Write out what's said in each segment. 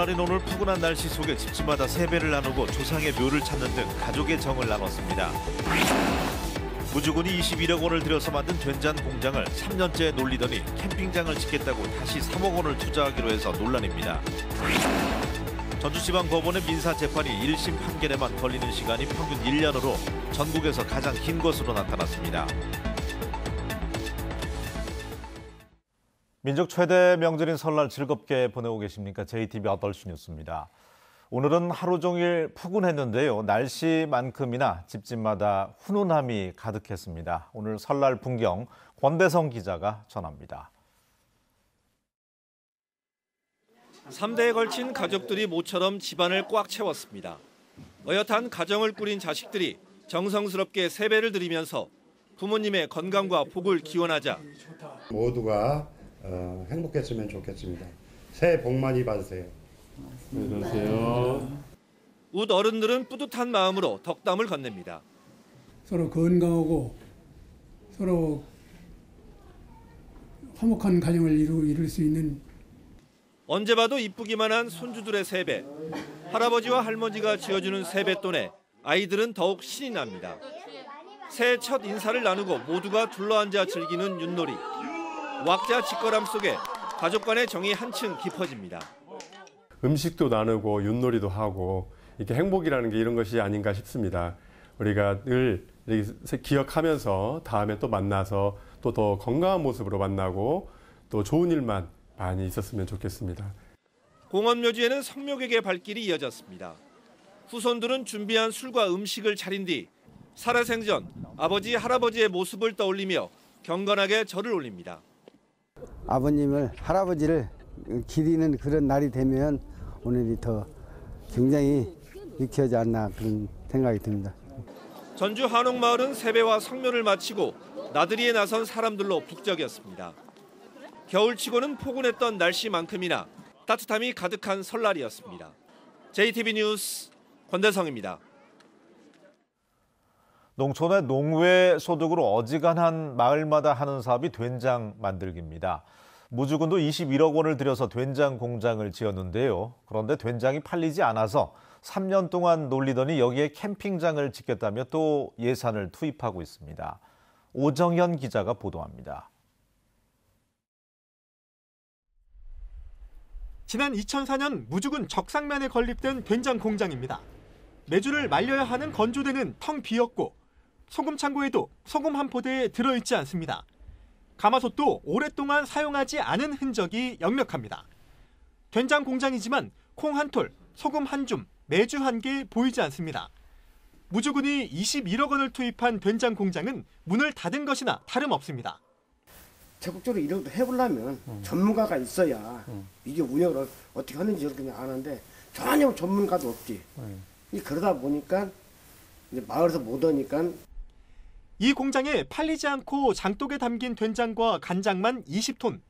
설날인 오늘 푸근한 날씨 속에 집집마다 세배를 나누고 조상의 묘를 찾는 등 가족의 정을 나눴습니다. 무주군이 21억 원을 들여서 만든 된장 공장을 3년째 놀리더니 캠핑장을 짓겠다고 다시 3억 원을 투자하기로 해서 논란입니다. 전주지방법원의 민사 재판이 1심 판결에만 걸리는 시간이 평균 1년으로 전국에서 가장 긴 것으로 나타났습니다. 민족 최대 명절인 설날 즐겁게 보내고 계십니까? JTB 8시 뉴스입니다. 오늘은 하루 종일 푸근했는데요. 날씨만큼이나 집집마다 훈훈함이 가득했습니다. 오늘 설날 풍경 권대성 기자가 전합니다. 3대에 걸친 가족들이 모처럼 집안을 꽉 채웠습니다. 어엿한 가정을 꾸린 자식들이 정성스럽게 세배를 드리면서 부모님의 건강과 복을 기원하자 모두가 어, 행복했으면 좋겠습니다. 새해 복 많이 받으세요. 안녕하세요. 웃 어른들은 뿌듯한 마음으로 덕담을 건넵니다. 서로 건강하고 서로 화목한 가정을 이루, 이룰 수 있는 언제 봐도 이쁘기만 한 손주들의 세배. 할아버지와 할머니가 지어주는 세뱃돈에 아이들은 더욱 신이 납니다. 새해 첫 인사를 나누고 모두가 둘러앉아 즐기는 윷놀이. 왁자 직거람 속에 가족 간의 정이 한층 깊어집니다. 음식도 나누고 윷놀이도 하고 이렇게 행복이라는 게 이런 것이 아닌가 싶습니다. 우리가 늘 기억하면서 다음에 또 만나서 또 더 건강한 모습으로 만나고 또 좋은 일만 많이 있었으면 좋겠습니다. 공원묘지에는 성묘객의 발길이 이어졌습니다. 후손들은 준비한 술과 음식을 차린 뒤 살아생전 아버지 할아버지의 모습을 떠올리며 경건하게 절을 올립니다. 아버님을 할아버지를 기리는 그런 날이 되면 오늘이 더 굉장히 유쾌하지 않나 그런 생각이 듭니다. 전주 한옥마을은 세배와 성묘를 마치고 나들이에 나선 사람들로 북적였습니다. 겨울치고는 포근했던 날씨만큼이나 따뜻함이 가득한 설날이었습니다. JTB 뉴스 권대성입니다. 농촌의 농외 소득으로 어지간한 마을마다 하는 사업이 된장 만들기입니다. 무주군도 21억 원을 들여서 된장 공장을 지었는데요. 그런데 된장이 팔리지 않아서 3년 동안 놀리더니 여기에 캠핑장을 짓겠다며 또 예산을 투입하고 있습니다. 오정현 기자가 보도합니다. 지난 2004년 무주군 적상면에 건립된 된장 공장입니다. 매주를 말려야 하는 건조대는 텅 비었고 소금 창고에도 소금 한 포대에 들어있지 않습니다. 가마솥도 오랫동안 사용하지 않은 흔적이 역력합니다. 된장 공장이지만 콩 한 톨, 소금 한 줌, 매주 한 개 보이지 않습니다. 무주군이 21억 원을 투입한 된장 공장은 문을 닫은 것이나 다름없습니다. 적극적으로 이런 것도 해보려면 전문가가 있어야 이게 운영을 어떻게 하는지 이렇게 아는데 전혀 전문가도 없지. 이 그러다 보니까 이제 마을에서 못 오니까 이 공장에 팔리지 않고 장독에 담긴 된장과 간장만 20톤.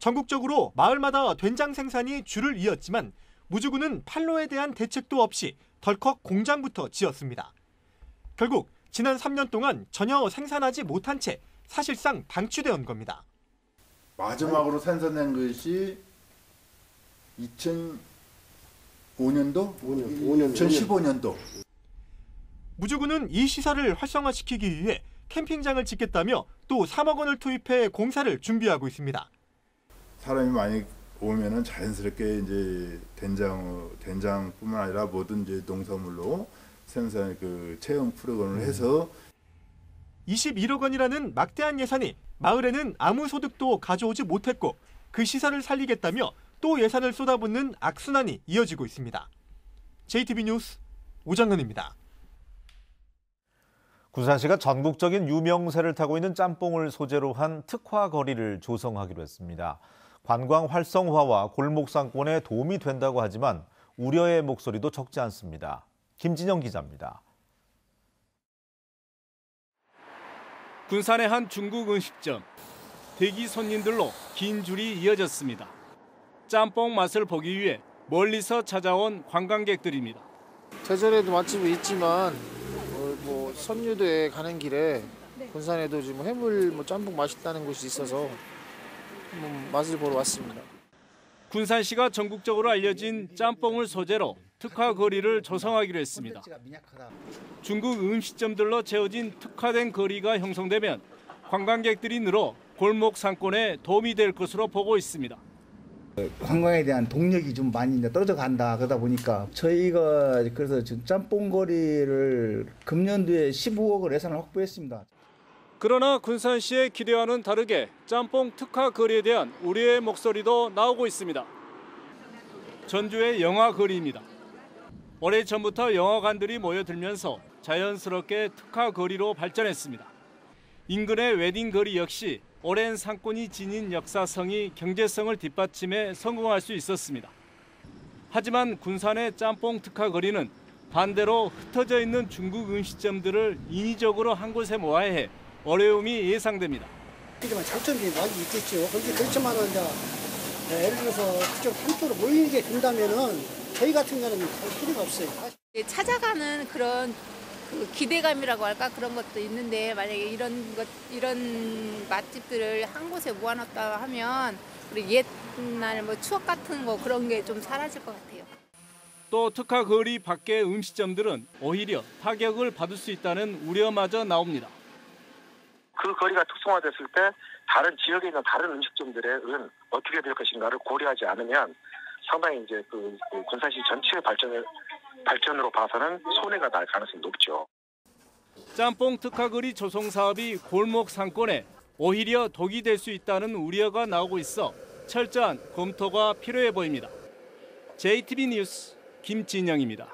전국적으로 마을마다 된장 생산이 줄을 이었지만 무주군은 판로에 대한 대책도 없이 덜컥 공장부터 지었습니다. 결국 지난 3년 동안 전혀 생산하지 못한 채 사실상 방치되어 온 겁니다. 마지막으로 생산된 것이 2005년도, 5년, 5년, 2015년도. 무주군은 이 시설을 활성화시키기 위해 캠핑장을 짓겠다며 또 3억 원을 투입해 공사를 준비하고 있습니다. 사람이 많이 오면은 자연스럽게 이제 된장 된장뿐만 아니라 모든 이제 농산물로 생산 그 체험 프로그램을 해서 21억 원이라는 막대한 예산이 마을에는 아무 소득도 가져오지 못했고 그 시설을 살리겠다며 또 예산을 쏟아붓는 악순환이 이어지고 있습니다. JTB 뉴스 오정현입니다. 군산시가 전국적인 유명세를 타고 있는 짬뽕을 소재로 한 특화 거리를 조성하기로 했습니다. 관광 활성화와 골목 상권에 도움이 된다고 하지만 우려의 목소리도 적지 않습니다. 김진영 기자입니다. 군산의 한 중국 음식점. 대기 손님들로 긴 줄이 이어졌습니다. 짬뽕 맛을 보기 위해 멀리서 찾아온 관광객들입니다. 제전에도 맛집이 있지만 선유도에 가는 길에 군산에도 지금 해물 뭐 짬뽕 맛있다는 곳이 있어서 한번 맛을 보러 왔습니다. 군산시가 전국적으로 알려진 짬뽕을 소재로 특화 거리를 조성하기로 했습니다. 중국 음식점들로 채워진 특화된 거리가 형성되면 관광객들이 늘어 골목 상권에 도움이 될 것으로 보고 있습니다. 관광에 대한 동력이 좀 많이 이제 떨어져 간다 그러다 보니까 저희가 그래서 지금 짬뽕거리를 금년도에 15억을 예산을 확보했습니다. 그러나 군산 시의 기대와는 다르게 짬뽕 특화 거리에 대한 우려의 목소리도 나오고 있습니다. 전주의 영화 거리입니다. 오래 전부터 영화관들이 모여들면서 자연스럽게 특화 거리로 발전했습니다. 인근의 웨딩 거리 역시 오랜 상권이 지닌 역사성이 경제성을 뒷받침해 성공할 수 있었습니다. 하지만 군산의 짬뽕 특화 거리는 반대로 흩어져 있는 중국 음식점들을 인위적으로 한 곳에 모아야 해 어려움이 예상됩니다. 하지만 장점이 많이 있겠죠. 그런데 그렇지만은 이제 네, 예를 들어서 그쪽 한쪽으로 몰리게 된다면은 저희 같은 경우는 별 필요가 없어요. 찾아가는 그런 그 기대감이라고 할까 그런 것도 있는데 만약에 이런 것 이런 맛집들을 한 곳에 모아놨다 하면 우리 옛날 뭐 추억 같은 거 그런 게 좀 사라질 것 같아요. 또 특화 거리 밖의 음식점들은 오히려 타격을 받을 수 있다는 우려마저 나옵니다. 그 거리가 특성화됐을 때 다른 지역에 있는 다른 음식점들은 어떻게 될 것인가를 고려하지 않으면 상당히 이제 그, 그 군산시 전체의 발전을 발전으로 봐서는 손해가 날 가능성이 높죠. 짬뽕 특화거리 조성 사업이 골목 상권에 오히려 독이 될 수 있다는 우려가 나오고 있어 철저한 검토가 필요해 보입니다. JTB 뉴스 김진영입니다.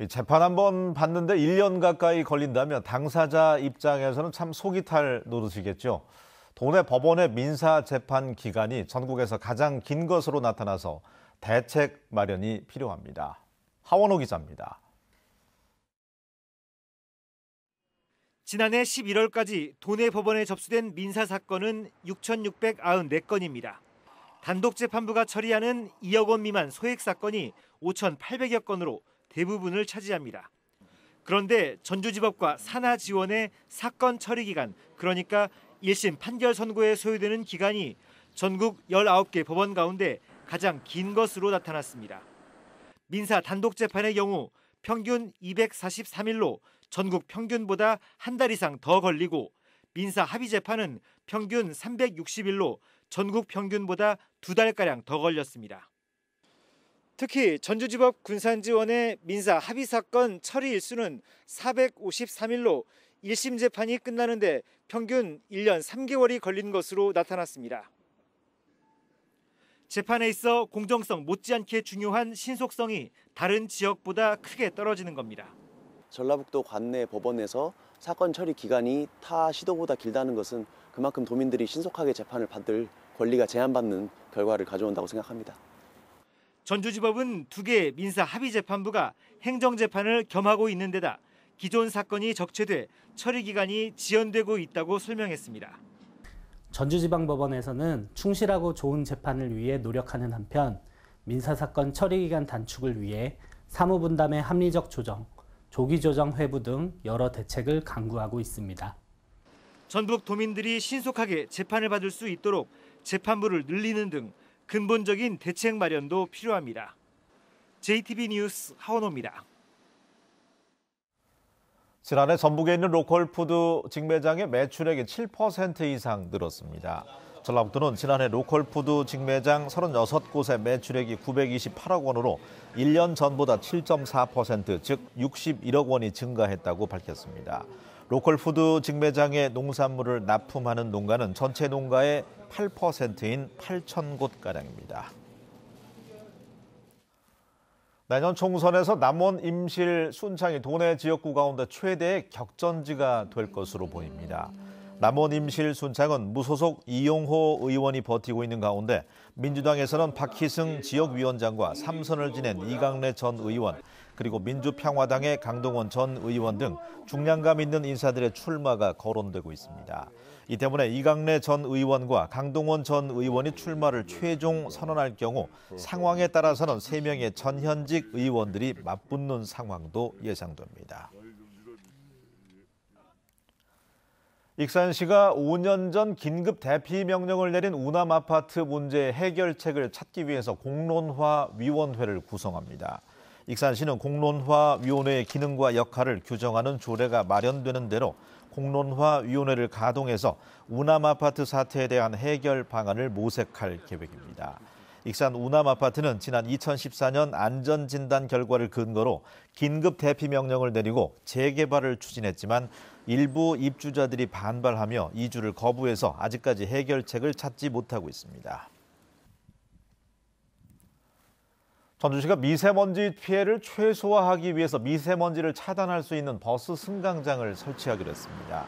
이 재판 한 번 받는데 1년 가까이 걸린다면 당사자 입장에서는 참 속이 탈 노릇이겠죠. 도내 법원의 민사 재판 기간이 전국에서 가장 긴 것으로 나타나서 대책 마련이 필요합니다. 하원호 기자입니다. 지난해 11월까지 도내 법원에 접수된 민사 사건은 6,694건입니다. 단독 재판부가 처리하는 2억 원 미만 소액 사건이 5,800여 건으로 대부분을 차지합니다. 그런데 전주지법과 산하지원의 사건 처리 기간, 그러니까 1심 판결 선고에 소요되는 기간이 전국 19개 법원 가운데 가장 긴 것으로 나타났습니다. 민사 단독 재판의 경우 평균 243일로 전국 평균보다 한 달 이상 더 걸리고 민사 합의 재판은 평균 360일로 전국 평균보다 두 달가량 더 걸렸습니다. 특히 전주지법 군산지원의 민사 합의 사건 처리 일수는 453일로 1심 재판이 끝나는데 평균 1년 3개월이 걸린 것으로 나타났습니다. 재판에 있어 공정성 못지않게 중요한 신속성이 다른 지역보다 크게 떨어지는 겁니다. 전라북도 관내 법원에서 사건 처리 기간이 타 시도보다 길다는 것은 그만큼 도민들이 신속하게 재판을 받을 권리가 제한받는 결과를 가져온다고 생각합니다. 전주지법은 두 개의 민사 합의 재판부가 행정 재판을 겸하고 있는 데다 기존 사건이 적체돼 처리 기간이 지연되고 있다고 설명했습니다. 전주지방법원에서는 충실하고 좋은 재판을 위해 노력하는 한편 민사사건 처리기간 단축을 위해 사무분담의 합리적 조정, 조기조정 회부 등 여러 대책을 강구하고 있습니다. 전북 도민들이 신속하게 재판을 받을 수 있도록 재판부를 늘리는 등 근본적인 대책 마련도 필요합니다. JTB 뉴스 하원호입니다. 지난해 전북에 있는 로컬푸드 직매장의 매출액이 7% 이상 늘었습니다. 전라북도는 지난해 로컬푸드 직매장 36곳의 매출액이 928억 원으로 1년 전보다 7.4%, 즉 61억 원이 증가했다고 밝혔습니다. 로컬푸드 직매장의 농산물을 납품하는 농가는 전체 농가의 8%인 8천 곳가량입니다. 내년 총선에서 남원 임실 순창이 도내 지역구 가운데 최대의 격전지가 될 것으로 보입니다. 남원 임실 순창은 무소속 이용호 의원이 버티고 있는 가운데 민주당에서는 박희승 지역위원장과 삼선을 지낸 이강래 전 의원 그리고 민주평화당의 강동원 전 의원 등 중량감 있는 인사들의 출마가 거론되고 있습니다. 이 때문에 이강래 전 의원과 강동원 전 의원이 출마를 최종 선언할 경우 상황에 따라서는 세 명의 전현직 의원들이 맞붙는 상황도 예상됩니다. 익산시가 5년 전 긴급 대피 명령을 내린 우남 아파트 문제 해결책을 찾기 위해서 공론화 위원회를 구성합니다. 익산시는 공론화 위원회의 기능과 역할을 규정하는 조례가 마련되는 대로 공론화 위원회를 가동해서 우남 아파트 사태에 대한 해결 방안을 모색할 계획입니다. 익산 우남 아파트는 지난 2014년 안전 진단 결과를 근거로 긴급 대피 명령을 내리고 재개발을 추진했지만 일부 입주자들이 반발하며 이주를 거부해서 아직까지 해결책을 찾지 못하고 있습니다. 전주시가 미세먼지 피해를 최소화하기 위해서 미세먼지를 차단할 수 있는 버스 승강장을 설치하기로 했습니다.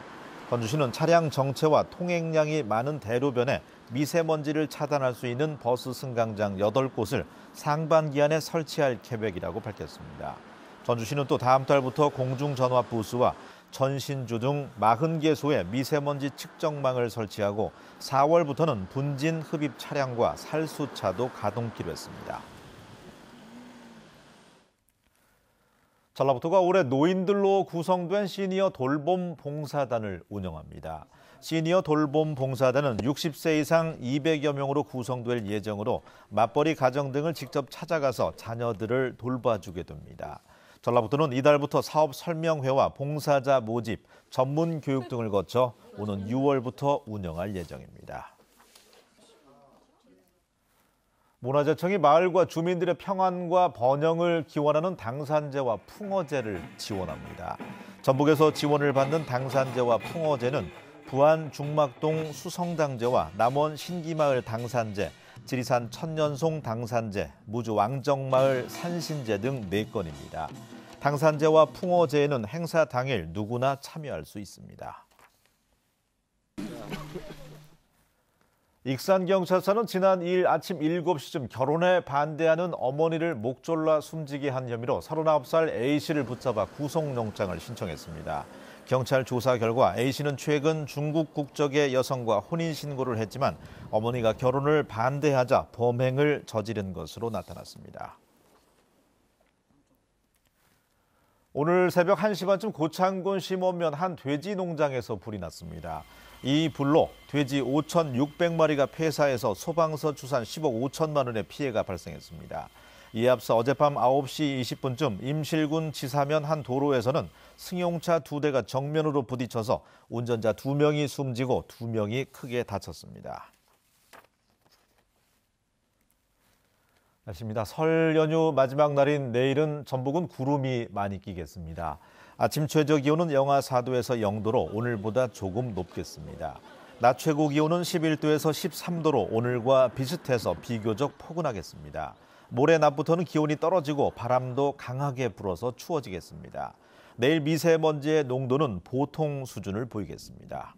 전주시는 차량 정체와 통행량이 많은 대로변에 미세먼지를 차단할 수 있는 버스 승강장 8곳을 상반기 안에 설치할 계획이라고 밝혔습니다. 전주시는 또 다음 달부터 공중전화 부스와 전신주 등 40개소의 미세먼지 측정망을 설치하고 4월부터는 분진 흡입 차량과 살수차도 가동키로 했습니다. 전라북도가 올해 노인들로 구성된 시니어 돌봄 봉사단을 운영합니다. 시니어 돌봄 봉사단은 60세 이상 200여 명으로 구성될 예정으로 맞벌이 가정 등을 직접 찾아가서 자녀들을 돌봐주게 됩니다. 전라북도는 이달부터 사업 설명회와 봉사자 모집, 전문 교육 등을 거쳐 오는 6월부터 운영할 예정입니다. 문화재청이 마을과 주민들의 평안과 번영을 기원하는 당산제와 풍어제를 지원합니다. 전북에서 지원을 받는 당산제와 풍어제는 부안 중막동 수성당제와 남원 신기마을 당산제, 지리산 천년송 당산제, 무주 왕정마을 산신제 등 4건입니다. 당산제와 풍어제에는 행사 당일 누구나 참여할 수 있습니다. 익산경찰서는 지난 2일 아침 7시쯤 결혼에 반대하는 어머니를 목 졸라 숨지게 한 혐의로 39살 A씨를 붙잡아 구속영장을 신청했습니다. 경찰 조사 결과 A씨는 최근 중국 국적의 여성과 혼인신고를 했지만 어머니가 결혼을 반대하자 범행을 저지른 것으로 나타났습니다. 오늘 새벽 1시 반쯤 고창군 심원면 한 돼지 농장에서 불이 났습니다. 이 불로 돼지 5,600마리가 폐사해서 소방서 추산 10억 5천만 원의 피해가 발생했습니다. 이에 앞서 어젯밤 9시 20분쯤 임실군 지사면 한 도로에서는 승용차 두 대가 정면으로 부딪혀서 운전자 두 명이 숨지고 두 명이 크게 다쳤습니다. 날씨입니다. 설 연휴 마지막 날인 내일은 전북은 구름이 많이 끼겠습니다. 아침 최저 기온은 영하 4도에서 0도로 오늘보다 조금 높겠습니다. 낮 최고 기온은 11도에서 13도로 오늘과 비슷해서 비교적 포근하겠습니다. 모레 낮부터는 기온이 떨어지고 바람도 강하게 불어서 추워지겠습니다. 내일 미세먼지의 농도는 보통 수준을 보이겠습니다.